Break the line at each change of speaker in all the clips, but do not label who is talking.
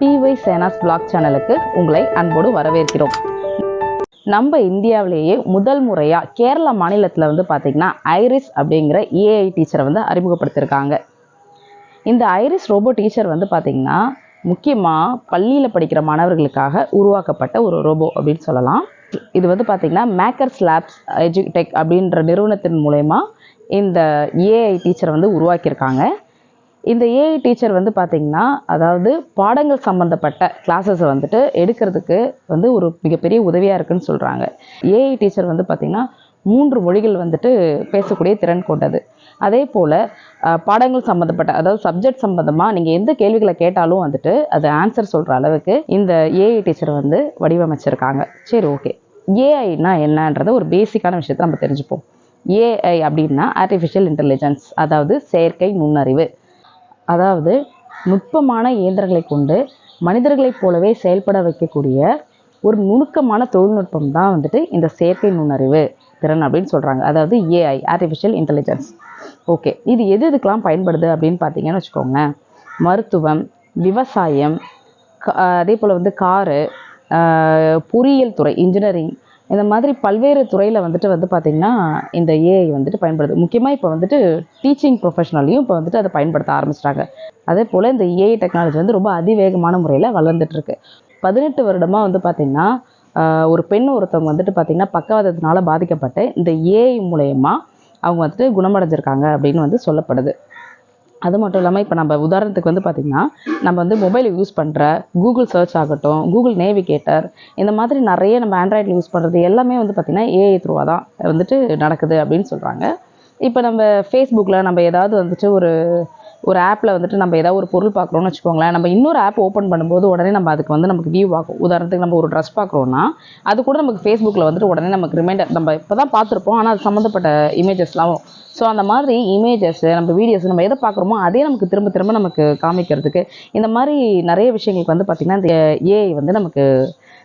BY சேனாஸ் black சேனலுக்கு உங்களை அன்போடு வரவேற்கிறோம். நம்ம இந்தியாவிலேயே முதல் முறையாக கேரளா மாநிலத்தில் வந்து பார்த்திங்கன்னா ஐரிஸ் அப்படிங்கிற ஏஐ டீச்சரை வந்து அறிமுகப்படுத்தியிருக்காங்க இந்த ஐரிஸ் ரோபோ டீச்சர் வந்து பார்த்திங்கன்னா முக்கியமாக பள்ளியில் படிக்கிற மாணவர்களுக்காக உருவாக்கப்பட்ட ஒரு ரோபோ அப்படின்னு சொல்லலாம். இது வந்து பார்த்திங்கன்னா மேக்கர்ஸ் லேப்ஸ் எஜுடெக் அப்படின்ற நிறுவனத்தின் மூலயமா இந்த ஏஐ டீச்சரை வந்து உருவாக்கியிருக்காங்க. இந்த ஏஐ டீச்சர் வந்து பார்த்திங்கன்னா அதாவது பாடங்கள் சம்மந்தப்பட்ட கிளாஸஸை வந்துட்டு எடுக்கிறதுக்கு வந்து ஒரு மிகப்பெரிய உதவியாக இருக்குன்னு சொல்கிறாங்க ஏஐ டீச்சர் வந்து பார்த்திங்கன்னா மூன்று மொழிகள் வந்துட்டு பேசக்கூடிய திறன் கொண்டது. அதே போல் பாடங்கள் சம்மந்தப்பட்ட அதாவது சப்ஜெக்ட் சம்மந்தமாக நீங்கள் எந்த கேள்விகளை கேட்டாலும் வந்துட்டு அது ஆன்சர் சொல்கிற அளவுக்கு இந்த ஏஐ டீச்சர் வந்து வடிவமைச்சிருக்காங்க. சரி ஓகே ஏஐனா என்னன்றத ஒரு பேசிக்கான விஷயத்தை நம்ம தெரிஞ்சுப்போம். ஏஐ அப்படின்னா ஆர்டிஃபிஷியல் இன்டெலிஜென்ஸ் அதாவது செயற்கை நுண்ணறிவு. அதாவது நுட்பமான இயந்திரங்களை கொண்டு மனிதர்களைப் போலவே செயல்பட வைக்கக்கூடிய ஒரு நுணுக்கமான தொழில்நுட்பம் தான் வந்துட்டு இந்த செயற்கை நுண்ணறிவு திறன் அப்படின்னு சொல்கிறாங்க அதாவது ஏஐ ஆர்டிஃபிஷியல் இன்டெலிஜென்ஸ் ஓகே இது எது எதுக்கெலாம் பயன்படுது அப்படின்னு பார்த்தீங்கன்னு வச்சுக்கோங்களேன் மருத்துவம் விவசாயம் அதே போல் வந்து காரு பொறியியல் துறை இன்ஜினியரிங் இந்த மாதிரி பல்வேறு துறையில் வந்துட்டு வந்து பார்த்திங்கன்னா இந்த ஏஐ வந்துட்டு பயன்படுது. முக்கியமாக இப்போ வந்துட்டு டீச்சிங் ப்ரொஃபஷனலையும் இப்போ வந்துட்டு அதை பயன்படுத்த ஆரம்பிச்சிட்டாங்க. அதே போல் இந்த ஏஐ டெக்னாலஜி வந்து ரொம்ப அதிவேகமான முறையில் வளர்ந்துட்டுருக்கு. பதினெட்டு வருடமாக வந்து பார்த்திங்கன்னா ஒரு பெண் ஒருத்தவங்க வந்துட்டு பார்த்திங்கன்னா பக்கவாதத்தினால பாதிக்கப்பட்டு இந்த ஏஐ மூலயமா அவங்க வந்துட்டு குணமடைஞ்சிருக்காங்க அப்படின்னு வந்து சொல்லப்படுது. அது மட்டும் இல்லாமல் இப்போ நம்ம உதாரணத்துக்கு வந்து பார்த்திங்கன்னா நம்ம வந்து மொபைல் யூஸ் பண்ணுற கூகுள் சர்ச் ஆகட்டும் கூகுள் நேவிகேட்டர் இந்த மாதிரி நிறைய நம்ம ஆண்ட்ராய்டில் யூஸ் பண்ணுறது எல்லாமே வந்து பார்த்திங்கன்னா ஏஐ த்ரூவாக தான் வந்துட்டு நடக்குது அப்படின்னு சொல்கிறாங்க இப்போ நம்ம ஃபேஸ்புக்கில் நம்ம ஏதாவது வந்துட்டு ஒரு ஒரு ஆப்பில் வந்துட்டு நம்ம ஏதாவது ஒரு பொருள் பார்க்குறோம்னு வச்சுக்கோங்களேன் நம்ம இன்னொரு ஆப் ஓப்பன் பண்ணும்போது உடனே நம்ம அதுக்கு வந்து நமக்கு வியூ ஆகும் உதாரணத்துக்கு நம்ம ஒரு ட்ரெஸ் பார்க்குறோன்னா அது கூட நமக்கு ஃபேஸ்புக்கில் வந்துட்டு உடனே நமக்கு ரிமைண்டர் நம்ம இப்போ தான் பார்த்துருப்போம் ஆனால் அது சம்மந்தப்பட்ட இமேஜஸ்லாம் வரும். ஸோ அந்த மாதிரி இமேஜஸ் நம்ம வீடியோஸ் நம்ம எதை பார்க்குறோமோ அதே நமக்கு திரும்ப திரும்ப நமக்கு காமிக்கிறதுக்கு இந்த மாதிரி நிறைய விஷயங்களுக்கு வந்து பார்த்திங்கன்னா இந்த ஏஐ வந்து நமக்கு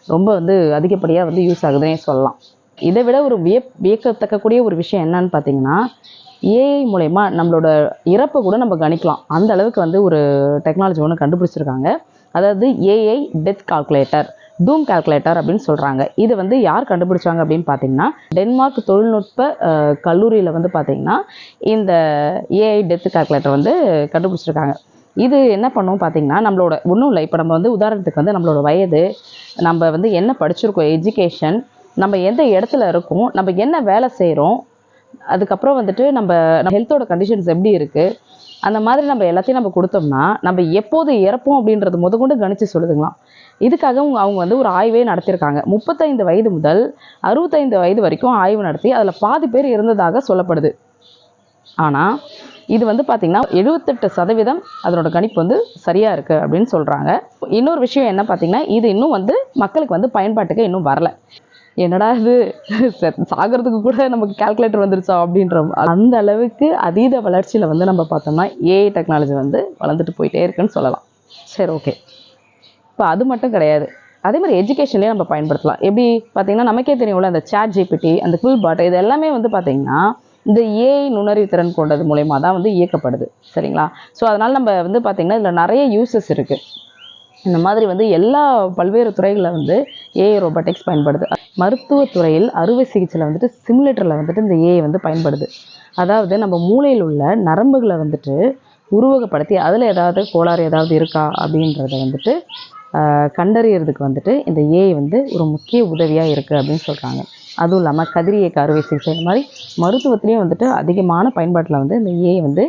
ரொம்ப வந்து அதிகப்படியாக வந்து யூஸ் ஆகுதுன்னே சொல்லலாம். இதை விட ஒரு வியப் வியக்கத்தக்கக்கூடிய ஒரு விஷயம் என்னன்னு பார்த்தீங்கன்னா ஏஐ மூலயமா நம்மளோட இறப்பை கூட நம்ம கணிக்கலாம். அந்த அளவுக்கு வந்து ஒரு டெக்னாலஜி ஒன்று கண்டுபிடிச்சிருக்காங்க. அதாவது AI death calculator doom calculator அப்படின்னு சொல்கிறாங்க இது வந்து யார் கண்டுபிடிச்சாங்க அப்படின்னு பார்த்தீங்கன்னா டென்மார்க் தொழில்நுட்ப கல்லூரியில் வந்து பார்த்தீங்கன்னா இந்த ஏஐ டெத் கால்குலேட்டர் வந்து கண்டுபிடிச்சிருக்காங்க. இது என்ன பண்ணும் பார்த்தீங்கன்னா நம்மளோட ஒன்றும் இல்லை. இப்போ நம்ம வந்து உதாரணத்துக்கு வந்து நம்மளோட வயது நம்ம வந்து என்ன படிச்சிருக்கோம் எஜுகேஷன் நம்ம எந்த இடத்துல இருக்கோம் நம்ம என்ன வேலை செய்கிறோம் அதுக்கப்புறம் வந்துட்டு நம்ம ஹெல்த்தோட கண்டிஷன்ஸ் எப்படி இருக்குது அந்த மாதிரி நம்ம எல்லாத்தையும் நம்ம கொடுத்தோம்னா நம்ம எப்போது இறப்போம் அப்படின்றது முத கொண்டு கணிச்சு சொல்லுதுங்களாம். இதுக்காக அவங்க அவங்க வந்து ஒரு ஆய்வே நடத்தியிருக்காங்க முப்பத்தைந்து வயது முதல் அறுபத்தைந்து வயது வரைக்கும் ஆய்வு நடத்தி அதில் பாதி பேர் இருந்ததாக சொல்லப்படுது. ஆனால் இது வந்து பார்த்திங்கன்னா எழுபத்தெட்டு சதவீதம் அதனோட கணிப்பு வந்து சரியாக இருக்குது அப்படின்னு சொல்கிறாங்க இன்னொரு விஷயம் என்ன பார்த்திங்கன்னா இது இன்னும் வந்து மக்களுக்கு வந்து பயன்பாட்டுக்கு இன்னும் வரல. என்னடா இது? சாகிறதுக்கு கூட நமக்கு கால்குலேட்டர் வந்துருச்சா அப்படின்ற அந்த அளவுக்கு அதீத வளர்ச்சியில் வந்து நம்ம பார்த்தோம்னா ஏஐ டெக்னாலஜி வந்து வளர்ந்துட்டு போயிட்டே இருக்குன்னு சொல்லலாம். சரி ஓகே இப்போ அது மட்டும் கிடையாது. அதே மாதிரி எஜுகேஷன்லேயே நம்ம பயன்படுத்தலாம். எப்படி பார்த்தீங்கன்னா நமக்கே தெரியும்ல அந்த சேட் ஜிபிடி அந்த குல் பாட் இது எல்லாமே வந்து பார்த்தீங்கன்னா இந்த ஏஐ நுண்ணறிவு திறன் கொண்டது மூலயமா தான் வந்து இயக்கப்படுது. சரிங்களா? ஸோ அதனால் நம்ம வந்து பார்த்திங்கன்னா இதில் நிறைய யூசஸ் இருக்குது இந்த மாதிரி வந்து எல்லா பல்வேறு துறைகளில் வந்து ஏஐ ரோபோட்டிக்ஸ் பயன்படுது. மருத்துவத்துறையில் அறுவை சிகிச்சையில் வந்துட்டு சிமுலேட்டரில் வந்துட்டு இந்த ஏஐ வந்து பயன்படுது. அதாவது நம்ம மூளையில் உள்ள நரம்புகளை வந்துட்டு உருவகப்படுத்தி அதில் ஏதாவது கோளாறு ஏதாவது இருக்கா அப்படின்றத வந்துட்டு கண்டறியறதுக்கு வந்துட்டு இந்த ஏஐ வந்து ஒரு முக்கிய உதவியாக இருக்குது அப்படின்னு சொல்கிறாங்க அதுவும் இல்லாமல் கதிரியக்க அறுவை சிகிச்சை இந்த மாதிரி மருத்துவத்துலேயும் வந்துட்டு அதிகமான பயன்பாட்டில் வந்து இந்த ஏஐ வந்து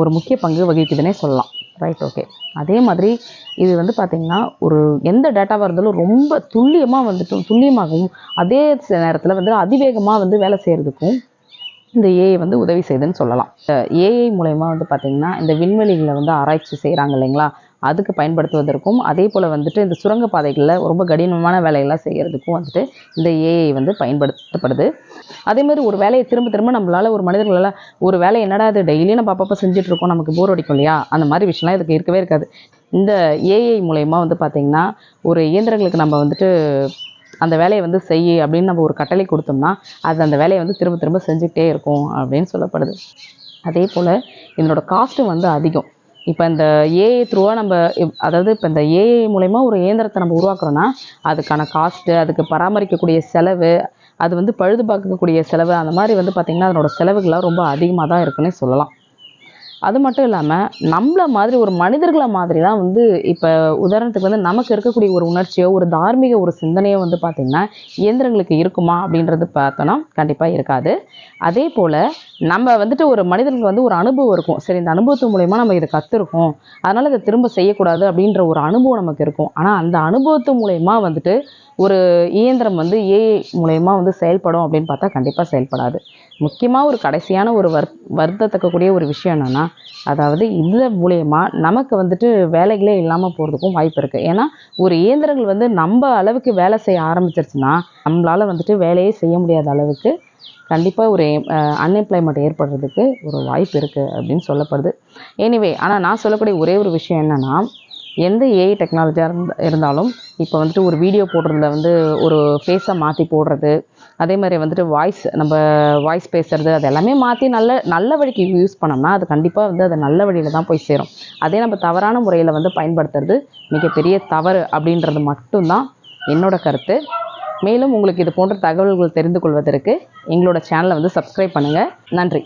ஒரு முக்கிய பங்கு வகிக்குதுன்னே சொல்லலாம். ரைட் ஓகே அதே மாதிரி இது வந்து பார்த்திங்கன்னா ஒரு எந்த டேட்டாவாக இருந்தாலும் ரொம்ப துல்லியமாக வந்துட்டு துல்லியமாகவும் அதே நேரத்தில் வந்து அதிவேகமாக வந்து வேலை செய்கிறதுக்கும் இந்த ஏஐ வந்து உதவி செய்யுதுன்னு சொல்லலாம். ஏஐ மூலயமா வந்து பார்த்திங்கன்னா இந்த விண்வெளிகளை வந்து ஆராய்ச்சி செய்கிறாங்க இல்லைங்களா? அதுக்கு பயன்படுத்துவதற்கும் அதே போல் வந்துட்டு இந்த சுரங்கப்பாதைகளில் ரொம்ப கடினமான வேலையெல்லாம் செய்கிறதுக்கும் வந்துட்டு இந்த ஏஐ வந்து பயன்படுத்தப்படுது. அதே மாதிரி ஒரு வேலையை திரும்ப திரும்ப நம்மளால் ஒரு மனிதர்களால் ஒரு வேலை என்னடா அது டெய்லியும் நம்ம அப்பப்போ செஞ்சுட்ருக்கோம் நமக்கு போர் அடிக்கும் இல்லையா? அந்த மாதிரி விஷயம்லாம் இதுக்கு இருக்கவே இருக்காது. இந்த ஏஐ மூலயமா வந்து பார்த்திங்கன்னா ஒரு இயந்திரங்களுக்கு நம்ம வந்துட்டு அந்த வேலையை வந்து செய் அப்படின்னு நம்ம ஒரு கட்டளை கொடுத்தோம்னா அது அந்த வேலையை வந்து திரும்ப திரும்ப செஞ்சுக்கிட்டே இருக்கும் அப்படின்னு சொல்லப்படுது. அதே போல் இதனோட காஸ்ட்டும் வந்து அதிகம். இப்போ இந்த ஏஐ த்ரூவாக நம்ம அதாவது இப்போ இந்த ஏஐ மூலயமா ஒரு இயந்திரத்தை நம்ம உருவாக்குறோன்னா அதுக்கான காஸ்ட்டு அதுக்கு பராமரிக்கக்கூடிய செலவு அது வந்து பழுது பார்க்கக்கூடிய செலவு அந்த மாதிரி வந்து பார்த்திங்கன்னா அதனோட செலவுகள்லாம் ரொம்ப அதிகமாக தான் இருக்குன்னே சொல்லலாம். அது மட்டும் இல்லாமல் நம்மளை மாதிரி ஒரு மனிதர்களை மாதிரி தான் வந்து இப்போ உதாரணத்துக்கு வந்து நமக்கு இருக்கக்கூடிய ஒரு உணர்ச்சியோ ஒரு தார்மீக ஒரு சிந்தனையோ வந்து பார்த்திங்கன்னா இயந்திரங்களுக்கு இருக்குமா அப்படின்றது பார்த்தோன்னா கண்டிப்பாக இருக்காது. அதே போல் நம்ம வந்துட்டு ஒரு மனிதர்களுக்கு வந்து ஒரு அனுபவம் இருக்கும். சரி இந்த அனுபவத்து மூலயமா நம்ம இதை கற்றுருக்கோம் அதனால் இதை திரும்ப செய்யக்கூடாது அப்படின்ற ஒரு அனுபவம் நமக்கு இருக்கும். ஆனால் அந்த அனுபவத்து மூலயமா வந்துட்டு ஒரு இயந்திரம் வந்து ஏஐ மூலயமா வந்து செயல்படும் அப்படின்னு பார்த்தா கண்டிப்பாக செயல்படாது. முக்கியமாக ஒரு கடைசியான ஒரு வர் வருத்தத்தக்கக்கூடிய ஒரு விஷயம் என்னென்னா அதாவது இது மூலயமா நமக்கு வந்துட்டு வேலைகளே இல்லாமல் போகிறதுக்கும் வாய்ப்பு இருக்குது ஏன்னா ஒரு இயந்திரங்கள் வந்து நம்ம அளவுக்கு வேலை செய்ய ஆரம்பிச்சிருச்சுன்னா நம்மளால் வந்துட்டு வேலையே செய்ய முடியாத அளவுக்கு கண்டிப்பாக ஒரு அன்எம்ப்ளாய்மெண்ட் ஏற்படுறதுக்கு ஒரு வாய்ப்பு இருக்குது அப்படின்னு சொல்லப்படுது. எனிவே ஆனால் நான் சொல்லக்கூடிய ஒரே ஒரு விஷயம் என்னென்னா எந்த ஏஐ டெக்னாலஜியாக இருந்த இருந்தாலும் இப்போ வந்துட்டு ஒரு வீடியோ போடுறதுல வந்து ஒரு ஃபேஸை மாற்றி போடுறது அதே மாதிரி வந்துட்டு வாய்ஸ் நம்ம வாய்ஸ் பேசுறது அது எல்லாமே மாற்றி நல்ல நல்ல வழிக்கு யூஸ் பண்ணோம்னா அது கண்டிப்பாக வந்து அது நல்ல வழியில் தான் போய் சேரும். அதே நம்ம தவறான முறையில் வந்து பயன்படுத்துறது மிகப்பெரிய தவறு அப்படின்றது மட்டும்தான் என்னோட கருத்து. மேலும் உங்களுக்கு இது போன்ற தகவல்கள் தெரிந்து கொள்வதற்கு எங்களோட சேனலை வந்து சப்ஸ்கிரைப் பண்ணுங்கள் நன்றி.